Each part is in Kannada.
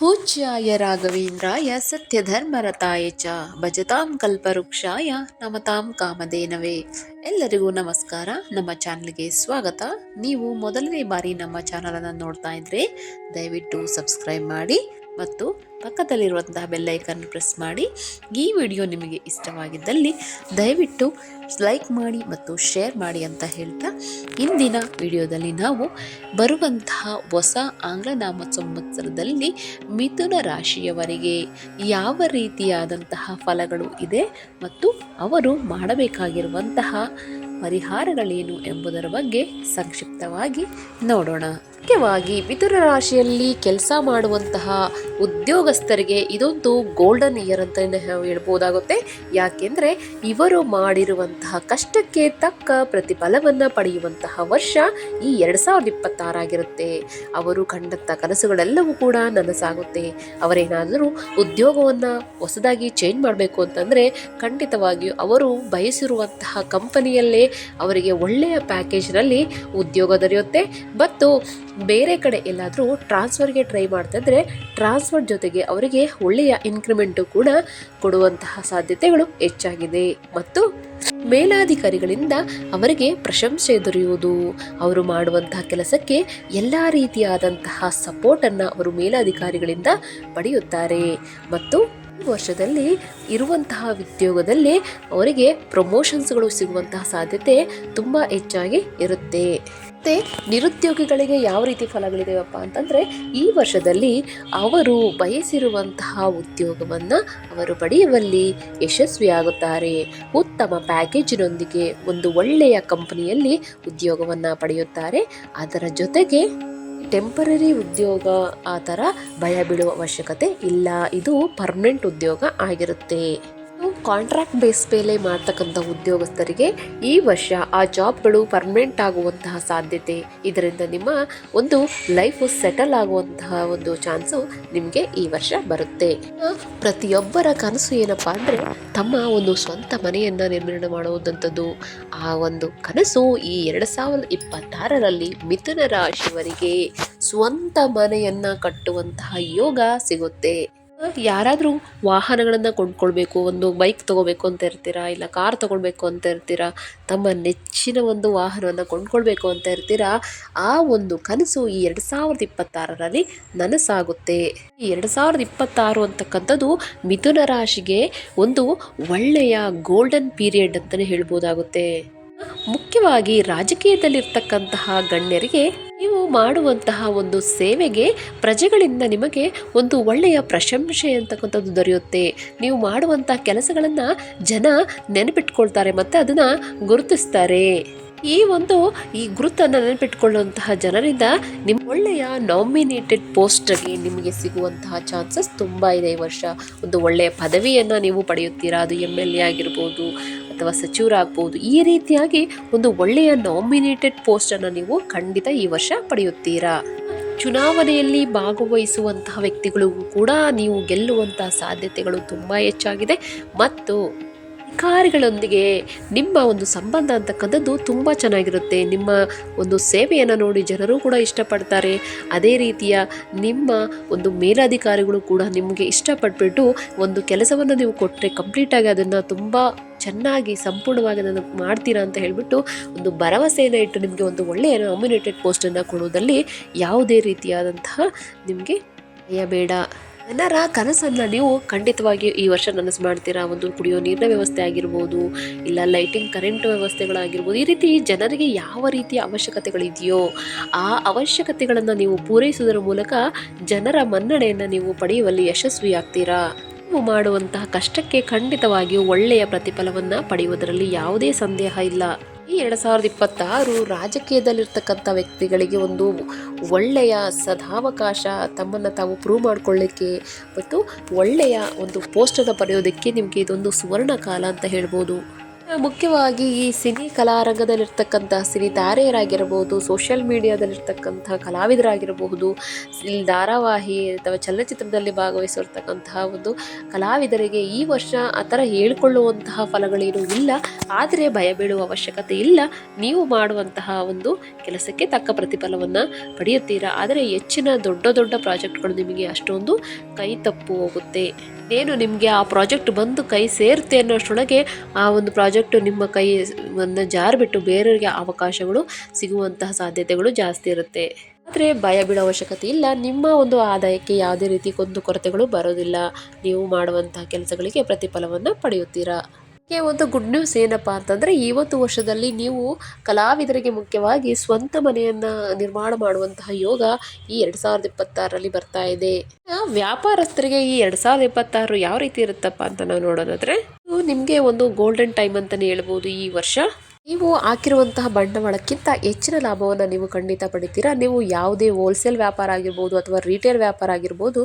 ಪೂಜ್ಯಾಯ ರಾಘವೇಂದ್ರಾಯ ಸತ್ಯಧರ್ಮರತಾಯ ಚ ಭಜತಾಂ ಕಲ್ಪವೃಕ್ಷಾಯ ನಮತಾಂ ಕಾಮಧೇನವೇ. ಎಲ್ಲರಿಗೂ ನಮಸ್ಕಾರ. ನಮ್ಮ ಚಾನಲ್ಗೆ ಸ್ವಾಗತ. ನೀವು ಮೊದಲನೇ ಬಾರಿ ನಮ್ಮ ಚಾನಲನ್ನು ನೋಡ್ತಾ ಇದ್ರೆ ದಯವಿಟ್ಟು ಸಬ್ಸ್ಕ್ರೈಬ್ ಮಾಡಿ. ಮತ್ತು ಪಕ್ಕದಲ್ಲಿರುವಂತಹ ಬೆಲ್ಲೈಕನ್ ಪ್ರೆಸ್ ಮಾಡಿ. ಈ ವಿಡಿಯೋ ನಿಮಗೆ ಇಷ್ಟವಾಗಿದ್ದಲ್ಲಿ ದಯವಿಟ್ಟು ಲೈಕ್ ಮಾಡಿ ಮತ್ತು ಶೇರ್ ಮಾಡಿ ಅಂತ ಹೇಳ್ತಾ ಇಂದಿನ ವಿಡಿಯೋದಲ್ಲಿ ನಾವು ಬರುವಂತಹ ಹೊಸ ಆಂಗ್ಲ ನಾಮ ಸಂವತ್ಸರದಲ್ಲಿ ಮಿಥುನ ರಾಶಿಯವರಿಗೆ ಯಾವ ರೀತಿಯಾದಂತಹ ಫಲಗಳು ಇದೆ ಮತ್ತು ಅವರು ಮಾಡಬೇಕಾಗಿರುವಂತಹ ಪರಿಹಾರಗಳೇನು ಎಂಬುದರ ಬಗ್ಗೆ ಸಂಕ್ಷಿಪ್ತವಾಗಿ ನೋಡೋಣ. ಮುಖ್ಯವಾಗಿ ಮಿಥುನ ರಾಶಿಯಲ್ಲಿ ಕೆಲಸ ಮಾಡುವಂತಹ ಉದ್ಯೋಗಸ್ಥರಿಗೆ ಇದೊಂದು ಗೋಲ್ಡನ್ ಇಯರ್ ಅಂತ ನಾವು ಹೇಳ್ಬೋದಾಗುತ್ತೆ. ಯಾಕೆಂದರೆ ಇವರು ಮಾಡಿರುವಂತಹ ಕಷ್ಟಕ್ಕೆ ತಕ್ಕ ಪ್ರತಿಫಲವನ್ನು ಪಡೆಯುವಂತಹ ವರ್ಷ ಈ ಎರಡು ಸಾವಿರದ ಇಪ್ಪತ್ತಾರಾಗಿರುತ್ತೆ ಅವರು ಕಂಡಂಥ ಕನಸುಗಳೆಲ್ಲವೂ ಕೂಡ ನನಸಾಗುತ್ತೆ. ಅವರೇನಾದರೂ ಉದ್ಯೋಗವನ್ನು ಹೊಸದಾಗಿ ಚೇಂಜ್ ಮಾಡಬೇಕು ಅಂತಂದರೆ ಖಂಡಿತವಾಗಿಯೂ ಅವರು ಬಯಸಿರುವಂತಹ ಕಂಪನಿಯಲ್ಲೇ ಅವರಿಗೆ ಒಳ್ಳೆಯ ಪ್ಯಾಕೇಜ್ನಲ್ಲಿ ಉದ್ಯೋಗ ದೊರೆಯುತ್ತೆ. ಮತ್ತು ಬೇರೆ ಕಡೆ ಎಲ್ಲಾದರೂ ಟ್ರಾನ್ಸ್ಫರ್ಗೆ ಟ್ರೈ ಮಾಡ್ತಿದ್ರೆ ಟ್ರಾನ್ಸ್ಫರ್ ಜೊತೆಗೆ ಅವರಿಗೆ ಒಳ್ಳೆಯ ಇನ್ಕ್ರಿಮೆಂಟು ಕೂಡ ಕೊಡುವಂತಹ ಸಾಧ್ಯತೆಗಳು ಹೆಚ್ಚಾಗಿದೆ. ಮತ್ತು ಮೇಲಾಧಿಕಾರಿಗಳಿಂದ ಅವರಿಗೆ ಪ್ರಶಂಸೆ ದೊರೆಯುವುದು, ಅವರು ಮಾಡುವಂತಹ ಕೆಲಸಕ್ಕೆ ಎಲ್ಲ ರೀತಿಯಾದಂತಹ ಸಪೋರ್ಟನ್ನು ಅವರು ಮೇಲಾಧಿಕಾರಿಗಳಿಂದ ಪಡೆಯುತ್ತಾರೆ. ಮತ್ತು ವರ್ಷದಲ್ಲಿ ಇರುವಂತಹ ಉದ್ಯೋಗದಲ್ಲಿ ಅವರಿಗೆ ಪ್ರಮೋಷನ್ಸ್ಗಳು ಸಿಗುವಂತಹ ಸಾಧ್ಯತೆ ತುಂಬ ಹೆಚ್ಚಾಗಿ ಇರುತ್ತೆ. ಮತ್ತು ನಿರುದ್ಯೋಗಿಗಳಿಗೆ ಯಾವ ರೀತಿ ಫಲಗಳಿದೆಯಪ್ಪ ಅಂತಂದರೆ ಈ ವರ್ಷದಲ್ಲಿ ಅವರು ಬಯಸಿರುವಂತಹ ಉದ್ಯೋಗವನ್ನು ಅವರು ಪಡೆಯುವಲ್ಲಿ ಯಶಸ್ವಿಯಾಗುತ್ತಾರೆ. ಉತ್ತಮ ಪ್ಯಾಕೇಜಿನೊಂದಿಗೆ ಒಂದು ಒಳ್ಳೆಯ ಕಂಪನಿಯಲ್ಲಿ ಉದ್ಯೋಗವನ್ನು ಪಡೆಯುತ್ತಾರೆ. ಅದರ ಜೊತೆಗೆ ಟೆಂಪರರಿ ಉದ್ಯೋಗ ಆ ಥರ ಭಯ ಬೀಳುವ ಅವಶ್ಯಕತೆ ಇಲ್ಲ. ಇದು ಪರ್ಮನೆಂಟ್ ಉದ್ಯೋಗ ಆಗಿರುತ್ತೆ. ಕಾಂಟ್ರಾಕ್ಟ್ ಬೇಸ್ ಮೇಲೆ ಮಾಡ್ತಕ್ಕಂಥ ಉದ್ಯೋಗಸ್ಥರಿಗೆ ಈ ವರ್ಷ ಆ ಜಾಬ್ಗಳು ಪರ್ಮನೆಂಟ್ ಆಗುವಂತಹ ಸಾಧ್ಯತೆ. ಇದರಿಂದ ನಿಮ್ಮ ಒಂದು ಲೈಫು ಸೆಟಲ್ ಆಗುವಂತಹ ಒಂದು ಚಾನ್ಸು ನಿಮಗೆ ಈ ವರ್ಷ ಬರುತ್ತೆ. ಪ್ರತಿಯೊಬ್ಬರ ಕನಸು ಏನಪ್ಪ ಅಂದರೆ ತಮ್ಮ ಒಂದು ಸ್ವಂತ ಮನೆಯನ್ನು ನಿರ್ಮಾಣ ಮಾಡುವುದಂಥದ್ದು ಆ ಒಂದು ಕನಸು ಈ ಎರಡು ಸಾವಿರದ ಇಪ್ಪತ್ತಾರರಲ್ಲಿ ಮಿಥುನ ರಾಶಿಯವರಿಗೆ ಸ್ವಂತ ಮನೆಯನ್ನು ಕಟ್ಟುವಂತಹ ಯೋಗ ಸಿಗುತ್ತೆ. ಯಾರಾದರೂ ವಾಹನಗಳನ್ನು ಕೊಂಡ್ಕೊಳ್ಬೇಕು, ಒಂದು ಬೈಕ್ ತೊಗೋಬೇಕು ಅಂತ ಇರ್ತೀರಾ, ಇಲ್ಲ ಕಾರ್ ತೊಗೊಳ್ಬೇಕು ಅಂತ ಇರ್ತೀರಾ, ತಮ್ಮ ನೆಚ್ಚಿನ ಒಂದು ವಾಹನವನ್ನು ಕೊಂಡ್ಕೊಳ್ಬೇಕು ಅಂತ ಇರ್ತೀರಾ, ಆ ಒಂದು ಕನಸು ಈ ಎರಡು ಸಾವಿರದ ಇಪ್ಪತ್ತಾರರಲ್ಲಿ ನನಸಾಗುತ್ತೆ. ಈ ಎರಡು ಸಾವಿರದ ಇಪ್ಪತ್ತಾರು ಅಂತಕ್ಕಂಥದ್ದು ಮಿಥುನ ರಾಶಿಗೆ ಒಂದು ಒಳ್ಳೆಯ ಗೋಲ್ಡನ್ ಪೀರಿಯಡ್ ಅಂತಲೇ ಹೇಳ್ಬೋದಾಗುತ್ತೆ. ಮುಖ್ಯವಾಗಿ ರಾಜಕೀಯದಲ್ಲಿರ್ತಕ್ಕಂತಹ ಗಣ್ಯರಿಗೆ ನೀವು ಮಾಡುವಂತಹ ಒಂದು ಸೇವೆಗೆ ಪ್ರಜೆಗಳಿಂದ ನಿಮಗೆ ಒಂದು ಒಳ್ಳೆಯ ಪ್ರಶಂಸೆ ಅಂತಕ್ಕಂಥದ್ದು ದೊರೆಯುತ್ತೆ. ನೀವು ಮಾಡುವಂಥ ಕೆಲಸಗಳನ್ನು ಜನ ನೆನಪಿಟ್ಕೊಳ್ತಾರೆ ಮತ್ತು ಅದನ್ನು ಗುರುತಿಸ್ತಾರೆ. ಈ ಒಂದು ಈ ಗುರುತನ್ನು ನೆನಪಿಟ್ಕೊಳ್ಳುವಂತಹ ಜನರಿಂದ ನಿಮ್ಮ ಒಳ್ಳೆಯ ನಾಮಿನೇಟೆಡ್ ಪೋಸ್ಟ್ಗೆ ನಿಮಗೆ ಸಿಗುವಂತಹ ಚಾನ್ಸಸ್ ತುಂಬ ಇದೆ ಈ ವರ್ಷ. ಒಂದು ಒಳ್ಳೆಯ ಪದವಿಯನ್ನು ನೀವು ಪಡೆಯುತ್ತೀರಾ? ಅದು ಎಂ ಎಲ್ ಎ ಆಗಿರ್ಬೋದು ಅಥವಾ ಸಚಿವರಾಗ್ಬೋದು ಈ ರೀತಿಯಾಗಿ ಒಂದು ಒಳ್ಳೆಯ ನಾಮಿನೇಟೆಡ್ ಪೋಸ್ಟನ್ನು ನೀವು ಖಂಡಿತ ಈ ವರ್ಷ ಪಡೆಯುತ್ತೀರಾ. ಚುನಾವಣೆಯಲ್ಲಿ ಭಾಗವಹಿಸುವಂತಹ ವ್ಯಕ್ತಿಗಳಿಗೂ ಕೂಡ ನೀವು ಗೆಲ್ಲುವಂತಹ ಸಾಧ್ಯತೆಗಳು ತುಂಬ ಹೆಚ್ಚಾಗಿದೆ. ಮತ್ತು ಅಧಿಕಾರಿಗಳೊಂದಿಗೆ ನಿಮ್ಮ ಒಂದು ಸಂಬಂಧ ಅಂತಕ್ಕಂಥದ್ದು ತುಂಬ ಚೆನ್ನಾಗಿರುತ್ತೆ. ನಿಮ್ಮ ಒಂದು ಸೇವೆಯನ್ನು ನೋಡಿ ಜನರು ಕೂಡ ಇಷ್ಟಪಡ್ತಾರೆ. ಅದೇ ರೀತಿಯ ನಿಮ್ಮ ಒಂದು ಮೇಲಾಧಿಕಾರಿಗಳು ಕೂಡ ನಿಮಗೆ ಇಷ್ಟಪಟ್ಬಿಟ್ಟು ಒಂದು ಕೆಲಸವನ್ನು ನೀವು ಕೊಟ್ಟರೆ ಕಂಪ್ಲೀಟಾಗಿ ಅದನ್ನು ತುಂಬ ಚೆನ್ನಾಗಿ ಸಂಪೂರ್ಣವಾಗಿ ಅದನ್ನು ಮಾಡ್ತೀರಾ ಅಂತ ಹೇಳಿಬಿಟ್ಟು ಒಂದು ಭರವಸೆಯನ್ನು ಇಟ್ಟು ನಿಮಗೆ ಒಂದು ಒಳ್ಳೆಯ ನಾಮಿನೇಟೆಡ್ ಪೋಸ್ಟನ್ನು ಕೊಡುವುದರಲ್ಲಿ ಯಾವುದೇ ರೀತಿಯಾದಂತಹ ನಿಮಗೆ ಭಯ ಬೇಡ. ಜನರ ಕನಸನ್ನು ನೀವು ಖಂಡಿತವಾಗಿ ಈ ವರ್ಷ ನನಸು ಮಾಡ್ತೀರಾ? ಒಂದು ಕುಡಿಯೋ ನೀರಿನ ವ್ಯವಸ್ಥೆ ಆಗಿರ್ಬೋದು, ಇಲ್ಲ ಲೈಟಿಂಗ್ ಕರೆಂಟ್ ವ್ಯವಸ್ಥೆಗಳಾಗಿರ್ಬೋದು, ಈ ರೀತಿ ಜನರಿಗೆ ಯಾವ ರೀತಿಯ ಅವಶ್ಯಕತೆಗಳಿದೆಯೋ, ಆ ಅವಶ್ಯಕತೆಗಳನ್ನು ನೀವು ಪೂರೈಸುವುದರ ಮೂಲಕ ಜನರ ಮನ್ನಣೆಯನ್ನು ನೀವು ಪಡೆಯುವಲ್ಲಿ ಯಶಸ್ವಿಯಾಗ್ತೀರಾ? ನೀವು ಮಾಡುವಂತಹ ಕಷ್ಟಕ್ಕೆ ಖಂಡಿತವಾಗಿಯೂ ಒಳ್ಳೆಯ ಪ್ರತಿಫಲವನ್ನು ಪಡೆಯುವುದರಲ್ಲಿ ಯಾವುದೇ ಸಂದೇಹ ಇಲ್ಲ. ಈ ಎರಡು ಸಾವಿರದ ಇಪ್ಪತ್ತಾರು ರಾಜಕೀಯದಲ್ಲಿರ್ತಕ್ಕಂಥ ವ್ಯಕ್ತಿಗಳಿಗೆ ಒಂದು ಒಳ್ಳೆಯ ಸದಾವಕಾಶ ತಮ್ಮನ್ನು ತಾವು ಪ್ರೂವ್ ಮಾಡಿಕೊಳ್ಳಿಕ್ಕೆ ಮತ್ತು ಒಳ್ಳೆಯ ಒಂದು ಪೋಸ್ಟನ್ನು ಪಡೆಯೋದಕ್ಕೆ ನಿಮಗೆ ಇದೊಂದು ಸುವರ್ಣ ಕಾಲ ಅಂತ ಹೇಳ್ಬೋದು. ಮುಖ್ಯವಾಗಿ ಈ ಸಿನಿ ಕಲಾರಂಗದಲ್ಲಿರ್ತಕ್ಕಂಥ ಸಿನಿ ತಾರೆಯರಾಗಿರಬಹುದು ಸೋಷಿಯಲ್ ಮೀಡಿಯಾದಲ್ಲಿರ್ತಕ್ಕಂಥ ಕಲಾವಿದರಾಗಿರಬಹುದು ಧಾರಾವಾಹಿ ಅಥವಾ ಚಲನಚಿತ್ರದಲ್ಲಿ ಭಾಗವಹಿಸಿರ್ತಕ್ಕಂತಹ ಒಂದು ಕಲಾವಿದರಿಗೆ ಈ ವರ್ಷ ಆ ಥರ ಹೇಳಿಕೊಳ್ಳುವಂತಹ ಫಲಗಳೇನೂ ಇಲ್ಲ. ಆದರೆ ಭಯ ಬೀಳುವ ಅವಶ್ಯಕತೆ ಇಲ್ಲ. ನೀವು ಮಾಡುವಂತಹ ಒಂದು ಕೆಲಸಕ್ಕೆ ತಕ್ಕ ಪ್ರತಿಫಲವನ್ನು ಪಡೆಯುತ್ತೀರಾ? ಆದರೆ ಹೆಚ್ಚಿನ ದೊಡ್ಡ ದೊಡ್ಡ ಪ್ರಾಜೆಕ್ಟ್ಗಳು ನಿಮಗೆ ಅಷ್ಟೊಂದು ಕೈ ತಪ್ಪು ಹೋಗುತ್ತೆ. ಏನು ನಿಮಗೆ ಆ ಪ್ರಾಜೆಕ್ಟ್ ಬಂದು ಕೈ ಸೇರುತ್ತೆ ಅನ್ನೋಷ್ಟರೊಳಗೆ ಆ ಒಂದು ಪ್ರಾಜೆಕ್ಟ್ ನಿಮ್ಮ ಕೈ ಒಂದು ಜಾರಿಬಿಟ್ಟು ಬೇರೆಯವರಿಗೆ ಅವಕಾಶಗಳು ಸಿಗುವಂತಹ ಸಾಧ್ಯತೆಗಳು ಜಾಸ್ತಿ ಇರುತ್ತೆ. ಆದರೆ ಭಯ ಬೀಳೋ ಅವಶ್ಯಕತೆ ಇಲ್ಲ. ನಿಮ್ಮ ಒಂದು ಆದಾಯಕ್ಕೆ ಯಾವುದೇ ರೀತಿ ಕುಂದು ಕೊರತೆಗಳು ಬರೋದಿಲ್ಲ. ನೀವು ಮಾಡುವಂತಹ ಕೆಲಸಗಳಿಗೆ ಪ್ರತಿಫಲವನ್ನು ಪಡೆಯುತ್ತೀರಾ? ಗೆ ಒಂದು ಗುಡ್ ನ್ಯೂಸ್ ಏನಪ್ಪ ಅಂತಂದರೆ ಒಂದು ವರ್ಷದಲ್ಲಿ ನೀವು ಕಲಾವಿದರಿಗೆ ಮುಖ್ಯವಾಗಿ ಸ್ವಂತ ಮನೆಯನ್ನು ನಿರ್ಮಾಣ ಮಾಡುವಂತಹ ಯೋಗ ಈ ಎರಡು ಸಾವಿರದ ಇಪ್ಪತ್ತಾರರಲ್ಲಿ ಬರ್ತಾ ಇದೆ. ವ್ಯಾಪಾರಸ್ಥರಿಗೆ ಈ ಎರಡು ಸಾವಿರದ ಇಪ್ಪತ್ತಾರು ಯಾವ ರೀತಿ ಇರುತ್ತಪ್ಪ ಅಂತ ನಾವು ನೋಡೋದಾದರೆ ನಿಮಗೆ ಒಂದು ಗೋಲ್ಡನ್ ಟೈಮ್ ಅಂತಲೇ ಹೇಳ್ಬೋದು ಈ ವರ್ಷ. ನೀವು ಹಾಕಿರುವಂತಹ ಬಂಡವಾಳಕ್ಕಿಂತ ಹೆಚ್ಚಿನ ಲಾಭವನ್ನು ನೀವು ಖಂಡಿತ ಪಡಿತೀರಾ? ನೀವು ಯಾವುದೇ ಹೋಲ್ಸೇಲ್ ವ್ಯಾಪಾರ ಆಗಿರ್ಬೋದು ಅಥವಾ ರಿಟೇಲ್ ವ್ಯಾಪಾರ ಆಗಿರ್ಬೋದು,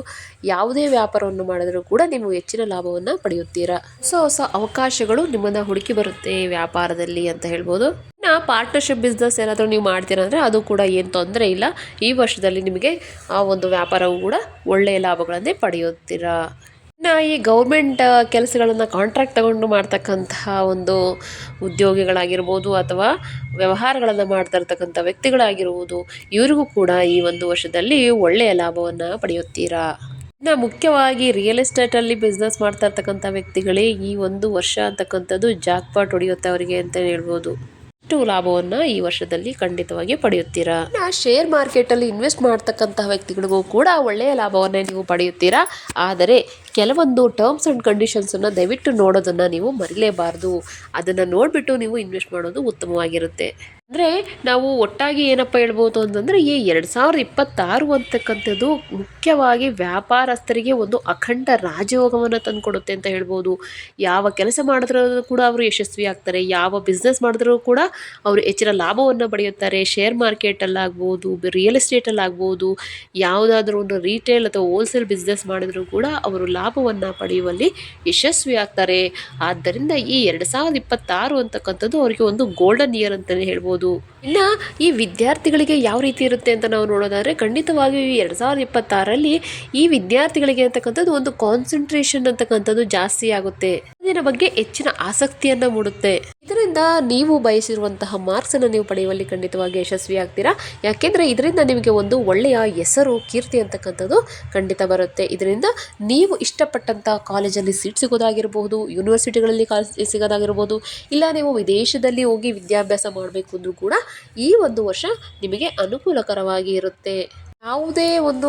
ಯಾವುದೇ ವ್ಯಾಪಾರವನ್ನು ಮಾಡಿದರೂ ಕೂಡ ನೀವು ಹೆಚ್ಚಿನ ಲಾಭವನ್ನು ಪಡೆಯುತ್ತೀರಾ? ಹೊಸ ಹೊಸ ಅವಕಾಶಗಳು ನಿಮ್ಮನ್ನು ಹುಡುಕಿ ಬರುತ್ತೆ ವ್ಯಾಪಾರದಲ್ಲಿ ಅಂತ ಹೇಳ್ಬೋದು. ಇನ್ನು ಪಾರ್ಟ್ನರ್ಶಿಪ್ ಬಿಸ್ನೆಸ್ ಏನಾದರೂ ನೀವು ಮಾಡ್ತೀರಾ ಅಂದರೆ ಅದು ಕೂಡ ಏನು ತೊಂದರೆ ಇಲ್ಲ. ಈ ವರ್ಷದಲ್ಲಿ ನಿಮಗೆ ಆ ಒಂದು ವ್ಯಾಪಾರವು ಕೂಡ ಒಳ್ಳೆಯ ಲಾಭಗಳನ್ನೇ ಪಡೆಯುತ್ತೀರಾ? ಇನ್ನು ಈ ಗೌರ್ಮೆಂಟ್ ಕೆಲಸಗಳನ್ನು ಕಾಂಟ್ರಾಕ್ಟ್ ತಗೊಂಡು ಮಾಡ್ತಕ್ಕಂತಹ ಒಂದು ಉದ್ಯೋಗಿಗಳಾಗಿರ್ಬೋದು ಅಥವಾ ವ್ಯವಹಾರಗಳನ್ನು ಮಾಡ್ತಾ ಇರ್ತಕ್ಕಂಥ ವ್ಯಕ್ತಿಗಳಾಗಿರುವುದು, ಇವರಿಗೂ ಕೂಡ ಈ ಒಂದು ವರ್ಷದಲ್ಲಿ ಒಳ್ಳೆಯ ಲಾಭವನ್ನು ಪಡೆಯುತ್ತೀರಾ? ಇನ್ನು ಮುಖ್ಯವಾಗಿ ರಿಯಲ್ ಎಸ್ಟೇಟಲ್ಲಿ ಬಿಸ್ನೆಸ್ ಮಾಡ್ತಾ ಇರ್ತಕ್ಕಂಥ ವ್ಯಕ್ತಿಗಳೇ ಈ ಒಂದು ವರ್ಷ ಅಂತಕ್ಕಂಥದ್ದು ಜಾಕ್ಪಾಟ್ ಹೊಡೆಯುತ್ತೆ ಅವರಿಗೆ ಅಂತ ಹೇಳ್ಬೋದು. ಇಷ್ಟು ಲಾಭವನ್ನು ಈ ವರ್ಷದಲ್ಲಿ ಖಂಡಿತವಾಗಿ ಪಡೆಯುತ್ತೀರಾ? ಶೇರ್ ಮಾರ್ಕೆಟಲ್ಲಿ ಇನ್ವೆಸ್ಟ್ ಮಾಡ್ತಕ್ಕಂತಹ ವ್ಯಕ್ತಿಗಳಿಗೂ ಕೂಡ ಒಳ್ಳೆಯ ಲಾಭವನ್ನೇ ನೀವು ಪಡೆಯುತ್ತೀರಾ? ಆದರೆ ಕೆಲವೊಂದು ಟರ್ಮ್ಸ್ ಅಂಡ್ ಕಂಡೀಷನ್ಸ್ ಅನ್ನ ದಯವಿಟ್ಟು ನೋಡೋದನ್ನ ನೀವು ಮರಿಲೇಬಾರ್ದು. ಅದನ್ನು ನೋಡಿಬಿಟ್ಟು ನೀವು ಇನ್ವೆಸ್ಟ್ ಮಾಡೋದು ಉತ್ತಮವಾಗಿರುತ್ತೆ. ಅಂದರೆ ನಾವು ಒಟ್ಟಾಗಿ ಏನಪ್ಪ ಹೇಳ್ಬೋದು ಅಂತಂದರೆ ಈ ಎರಡು ಸಾವಿರದ ಇಪ್ಪತ್ತಾರು ಅಂತಕ್ಕಂಥದ್ದು ಮುಖ್ಯವಾಗಿ ವ್ಯಾಪಾರಸ್ಥರಿಗೆ ಒಂದು ಅಖಂಡ ರಾಜಯೋಗವನ್ನು ತಂದುಕೊಡುತ್ತೆ ಅಂತ ಹೇಳ್ಬೋದು. ಯಾವ ಕೆಲಸ ಮಾಡಿದ್ರೂ ಕೂಡ ಅವರು ಯಶಸ್ವಿ ಆಗ್ತಾರೆ. ಯಾವ ಬಿಸ್ನೆಸ್ ಮಾಡಿದ್ರೂ ಕೂಡ ಅವರು ಹೆಚ್ಚಿನ ಲಾಭವನ್ನು ಪಡೆಯುತ್ತಾರೆ. ಶೇರ್ ಮಾರ್ಕೆಟಲ್ಲಾಗ್ಬೋದು ರಿಯಲ್ ಎಸ್ಟೇಟಲ್ಲಾಗ್ಬೋದು ಯಾವುದಾದ್ರೂ ಒಂದು ರೀಟೇಲ್ ಅಥವಾ ಹೋಲ್ಸೇಲ್ ಬಿಸ್ನೆಸ್ ಮಾಡಿದರೂ ಕೂಡ ಅವರು ಲಾಭವನ್ನು ಪಡೆಯುವಲ್ಲಿ ಯಶಸ್ವಿ ಆಗ್ತಾರೆ. ಆದ್ದರಿಂದ ಈ ಎರಡು ಸಾವಿರದ ಇಪ್ಪತ್ತಾರು ಅಂತಕ್ಕಂಥದ್ದು ಅವರಿಗೆ ಒಂದು ಗೋಲ್ಡನ್ ಇಯರ್ ಅಂತಲೇ ಹೇಳ್ಬೋದು. ಇನ್ನು ಈ ವಿದ್ಯಾರ್ಥಿಗಳಿಗೆ ಯಾವ ರೀತಿ ಇರುತ್ತೆ ಅಂತ ನಾವು ನೋಡೋದಾದರೆ, ಖಂಡಿತವಾಗಿಯೂ ಈ ಎರಡು ಸಾವಿರದ ಇಪ್ಪತ್ತಾರರಲ್ಲಿ ಈ ವಿದ್ಯಾರ್ಥಿಗಳಿಗೆ ಅಂತಕ್ಕಂಥದ್ದು ಒಂದು ಕಾನ್ಸಂಟ್ರೇಷನ್ ಅಂತಕ್ಕಂಥದ್ದು ಜಾಸ್ತಿ ಆಗುತ್ತೆ. ಇದರ ಬಗ್ಗೆ ಹೆಚ್ಚಿನ ಆಸಕ್ತಿಯನ್ನು ಮೂಡುತ್ತೆ. ಇದರಿಂದ ನೀವು ಬಯಸಿರುವಂತಹ ಮಾರ್ಕ್ಸ್ ಅನ್ನು ನೀವು ಪಡೆಯುವಲ್ಲಿ ಖಂಡಿತವಾಗಿ ಯಶಸ್ವಿ ಆಗ್ತೀರಾ ಯಾಕೆಂದ್ರೆ ಇದರಿಂದ ನಿಮಗೆ ಒಂದು ಒಳ್ಳೆಯ ಹೆಸರು, ಕೀರ್ತಿ ಅಂತಕ್ಕಂಥದ್ದು ಖಂಡಿತ ಬರುತ್ತೆ. ಇದರಿಂದ ನೀವು ಇಷ್ಟಪಟ್ಟಂತಹ ಕಾಲೇಜಲ್ಲಿ ಸೀಟ್ ಸಿಗೋದಾಗಿರಬಹುದು, ಯೂನಿವರ್ಸಿಟಿಗಳಲ್ಲಿ ಸಿಗೋದಾಗಿರಬಹುದು ಸಿಗೋದಾಗಿರ್ಬೋದು ಇಲ್ಲ ನೀವು ವಿದೇಶದಲ್ಲಿ ಹೋಗಿ ವಿದ್ಯಾಭ್ಯಾಸ ಮಾಡಬೇಕು ಅಂದ್ರೂ ಕೂಡ ಈ ಒಂದು ವರ್ಷ ನಿಮಗೆ ಅನುಕೂಲಕರವಾಗಿ ಇರುತ್ತೆ. ಯಾವುದೇ ಒಂದು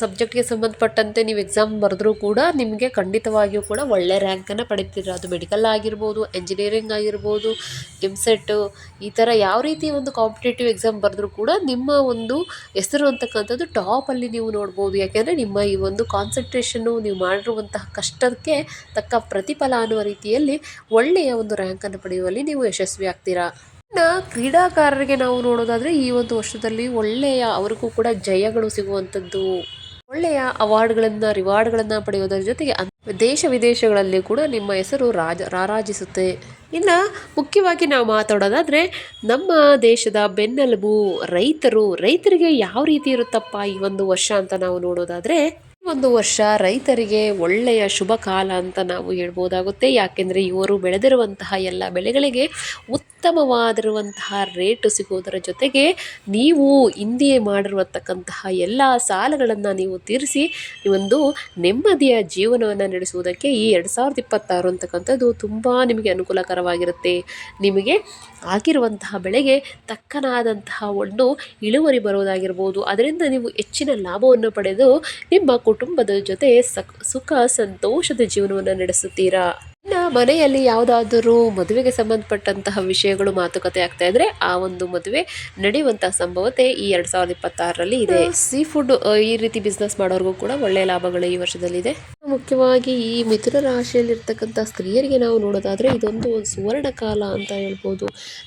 ಸಬ್ಜೆಕ್ಟ್ಗೆ ಸಂಬಂಧಪಟ್ಟಂತೆ ನೀವು ಎಕ್ಸಾಮ್ ಬರೆದ್ರೂ ಕೂಡ ನಿಮಗೆ ಖಂಡಿತವಾಗಿಯೂ ಕೂಡ ಒಳ್ಳೆಯ ರ್ಯಾಂಕನ್ನು ಪಡಿತೀರ. ಅದು ಮೆಡಿಕಲ್ ಆಗಿರ್ಬೋದು ಎಂಜಿನಿಯರಿಂಗ್ ಆಗಿರ್ಬೋದು ಎಮ್ಸೆಟ್ಟು ಈ ಥರ ಯಾವ ರೀತಿ ಒಂದು ಕಾಂಪಿಟೇಟಿವ್ ಎಕ್ಸಾಮ್ ಬರೆದ್ರೂ ಕೂಡ ನಿಮ್ಮ ಒಂದು ಹೆಸರು ಅಂತಕ್ಕಂಥದ್ದು ಟಾಪಲ್ಲಿ ನೀವು ನೋಡ್ಬೋದು. ಯಾಕೆಂದರೆ ನಿಮ್ಮ ಈ ಒಂದು ಕಾನ್ಸಂಟ್ರೇಷನ್ನು ನೀವು ಮಾಡಿರುವಂತಹ ಕಷ್ಟಕ್ಕೆ ತಕ್ಕ ಪ್ರತಿಫಲ ಅನ್ನುವ ರೀತಿಯಲ್ಲಿ ಒಳ್ಳೆಯ ಒಂದು ರ್ಯಾಂಕನ್ನು ಪಡೆಯುವಲ್ಲಿ ನೀವು ಯಶಸ್ವಿ ಆಗ್ತೀರಾ ಇನ್ನು ಕ್ರೀಡಾಕಾರರಿಗೆ ನಾವು ನೋಡೋದಾದರೆ ಈ ಒಂದು ವರ್ಷದಲ್ಲಿ ಒಳ್ಳೆಯ ಅವರಿಗೂ ಕೂಡ ಜಯಗಳು ಸಿಗುವಂಥದ್ದು. ಒಳ್ಳೆಯ ಅವಾರ್ಡ್ಗಳನ್ನು, ರಿವಾರ್ಡ್ಗಳನ್ನು ಪಡೆಯೋದರ ಜೊತೆಗೆ ದೇಶ ವಿದೇಶಗಳಲ್ಲಿ ಕೂಡ ನಿಮ್ಮ ಹೆಸರು ರಾಜ, ರಾರಾಜಿಸುತ್ತೆ. ಇನ್ನು ಮುಖ್ಯವಾಗಿ ನಾವು ಮಾತಾಡೋದಾದರೆ ನಮ್ಮ ದೇಶದ ಬೆನ್ನೆಲುಬು, ರೈತರು, ರೈತರಿಗೆ ಯಾವ ರೀತಿ ಇರುತ್ತಪ್ಪ ಈ ಒಂದು ವರ್ಷ ಅಂತ ನಾವು ನೋಡೋದಾದರೆ ಈ ಒಂದು ವರ್ಷ ರೈತರಿಗೆ ಒಳ್ಳೆಯ ಶುಭ ಕಾಲ ಅಂತ ನಾವು ಹೇಳ್ಬೋದಾಗುತ್ತೆ. ಯಾಕೆಂದರೆ ಇವರು ಬೆಳೆದಿರುವಂತಹ ಎಲ್ಲ ಬೆಳೆಗಳಿಗೆ ಉತ್ತಮವಾಗಿರುವಂತಹ ರೇಟು ಸಿಗೋದರ ಜೊತೆಗೆ ನೀವು ಹಿಂದೆ ಮಾಡಿರುವತಕ್ಕಂತಹ ಎಲ್ಲ ಸಾಲಗಳನ್ನು ನೀವು ತೀರಿಸಿ ಒಂದು ನೆಮ್ಮದಿಯ ಜೀವನವನ್ನು ನಡೆಸುವುದಕ್ಕೆ ಈ ಎರಡು ಸಾವಿರದ ಇಪ್ಪತ್ತಾರು ಅಂತಕ್ಕಂಥದ್ದು ತುಂಬ ನಿಮಗೆ ಅನುಕೂಲಕರವಾಗಿರುತ್ತೆ. ನಿಮಗೆ ಆಗಿರುವಂತಹ ಬೆಳೆಗೆ ತಕ್ಕನಾದಂತಹ ಒಂದು ಇಳುವರಿ ಬರುವುದಾಗಿರ್ಬೋದು. ಅದರಿಂದ ನೀವು ಹೆಚ್ಚಿನ ಲಾಭವನ್ನು ಪಡೆದು ನಿಮ್ಮ ಕುಟುಂಬದ ಜೊತೆ ಸಕ್, ಸುಖ, ಸಂತೋಷದ ಜೀವನವನ್ನು ನಡೆಸುತ್ತೀರಾ? ಮನೆಯಲ್ಲಿ ಯಾವುದಾದರೂ ಮದುವೆಗೆ ಸಂಬಂಧಪಟ್ಟಂತಹ ವಿಷಯಗಳು ಮಾತುಕತೆ ಆಗ್ತಾ ಇದ್ರೆ ಆ ಒಂದು ಮದುವೆ ನಡೆಯುವಂತಹ ಸಂಭವತೆ ಈ ಎರಡ್ ಸಾವಿರದ ಇಪ್ಪತ್ತಾರರಲ್ಲಿ ಇದೆ. ಸೀ ಫುಡ್ ಈ ರೀತಿ ಬಿಸ್ನೆಸ್ ಮಾಡೋರ್ಗೂ ಕೂಡ ಒಳ್ಳೆಯ ಲಾಭಗಳು ಈ ವರ್ಷದಲ್ಲಿದೆ. ಮುಖ್ಯವಾಗಿ ಈ ಮಿಥುನ ರಾಶಿಯಲ್ಲಿರ್ತಕ್ಕಂಥ ಸ್ತ್ರೀಯರಿಗೆ ನಾವು ನೋಡೋದಾದ್ರೆ ಇದೊಂದು ಸುವರ್ಣ ಕಾಲ ಅಂತ ಹೇಳ್ಬೋದು.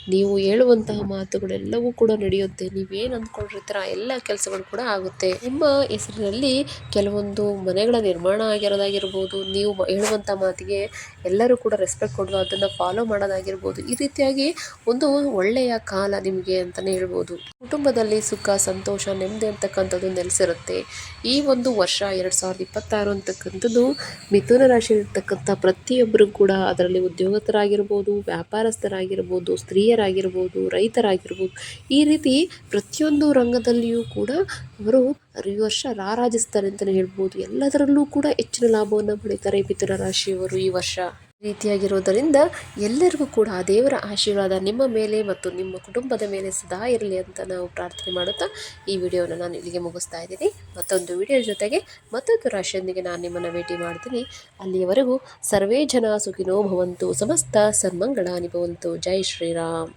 ನೀವು ಹೇಳುವಂತಹ ಮಾತುಗಳೆಲ್ಲವೂ ಕೂಡ ನಡೆಯುತ್ತೆ. ನೀವೇನು ಅಂದ್ಕೊಂಡಿರ್ತೀರ ಎಲ್ಲ ಕೆಲಸಗಳು ಕೂಡ ಆಗುತ್ತೆ. ನಿಮ್ಮ ಹೆಸರಿನಲ್ಲಿ ಕೆಲವೊಂದು ಮನೆಗಳ ನಿರ್ಮಾಣ ಆಗಿರೋದಾಗಿರ್ಬೋದು. ನೀವು ಹೇಳುವಂತಹ ಹೇಳುವಂಥ ಮಾತಿಗೆ ಎಲ್ಲರೂ ಕೂಡ ರೆಸ್ಪೆಕ್ಟ್ ಕೊಡೋದು, ಅದನ್ನು ಫಾಲೋ ಮಾಡೋದಾಗಿರ್ಬೋದು. ಈ ರೀತಿಯಾಗಿ ಒಂದು ಒಳ್ಳೆಯ ಕಾಲ ನಿಮಗೆ ಅಂತಲೇ ಹೇಳ್ಬೋದು. ಕುಟುಂಬದಲ್ಲಿ ಸುಖ, ಸಂತೋಷ, ನೆಮ್ಮದಿ ಅಂತಕ್ಕಂಥದ್ದು ನೆಲೆಸಿರುತ್ತೆ. ಈ ಒಂದು ವರ್ಷ ಎರಡು ಸಾವಿರದ ಇಪ್ಪತ್ತಾರು ಅಂತಕ್ಕಂಥದ್ದು ಮಿಥುನ ರಾಶಿಯಲ್ಲಿರ್ತಕ್ಕಂಥ ಪ್ರತಿಯೊಬ್ಬರು ಕೂಡ ಅದರಲ್ಲಿ ಉದ್ಯೋಗಸ್ಥರಾಗಿರ್ಬೋದು, ವ್ಯಾಪಾರಸ್ಥರಾಗಿರ್ಬೋದು, ಸ್ತ್ರೀಯರಾಗಿರ್ಬೋದು, ರೈತರಾಗಿರ್ಬೋದು. ಈ ರೀತಿ ಪ್ರತಿಯೊಂದು ರಂಗದಲ್ಲಿಯೂ ಕೂಡ ಅವರು ಈ ವರ್ಷ ರಾರಾಜಿಸ್ತಾರೆ ಅಂತಲೇ ಹೇಳ್ಬೋದು. ಎಲ್ಲದರಲ್ಲೂ ಕೂಡ ಹೆಚ್ಚಿನ ಲಾಭವನ್ನು ಪಡೀತಾರೆ ಮಿಥುನ ರಾಶಿಯವರು ಈ ವರ್ಷ. ರೀತಿಯಾಗಿರೋದರಿಂದ ಎಲ್ಲರಿಗೂ ಕೂಡ ಆ ದೇವರ ಆಶೀರ್ವಾದ ನಿಮ್ಮ ಮೇಲೆ ಮತ್ತು ನಿಮ್ಮ ಕುಟುಂಬದ ಮೇಲೆ ಸದಾ ಇರಲಿ ಅಂತ ನಾವು ಪ್ರಾರ್ಥನೆ ಮಾಡುತ್ತಾ ಈ ವಿಡಿಯೋನ ನಾನು ಇಲ್ಲಿಗೆ ಮುಗಿಸ್ತಾ ಇದ್ದೀನಿ. ಮತ್ತೊಂದು ವಿಡಿಯೋ ಜೊತೆಗೆ ಮತ್ತೊಂದು ರಾಶಿಯೊಂದಿಗೆ ನಾನು ನಿಮ್ಮನ್ನು ಭೇಟಿ ಮಾಡ್ತೀನಿ. ಅಲ್ಲಿಯವರೆಗೂ ಸರ್ವೇ ಜನ ಸುಖಿನೋ ಭವಂತು, ಸಮಸ್ತ ಸನ್ಮಂಗಳ ಭವಂತು. ಜೈ ಶ್ರೀರಾಮ್.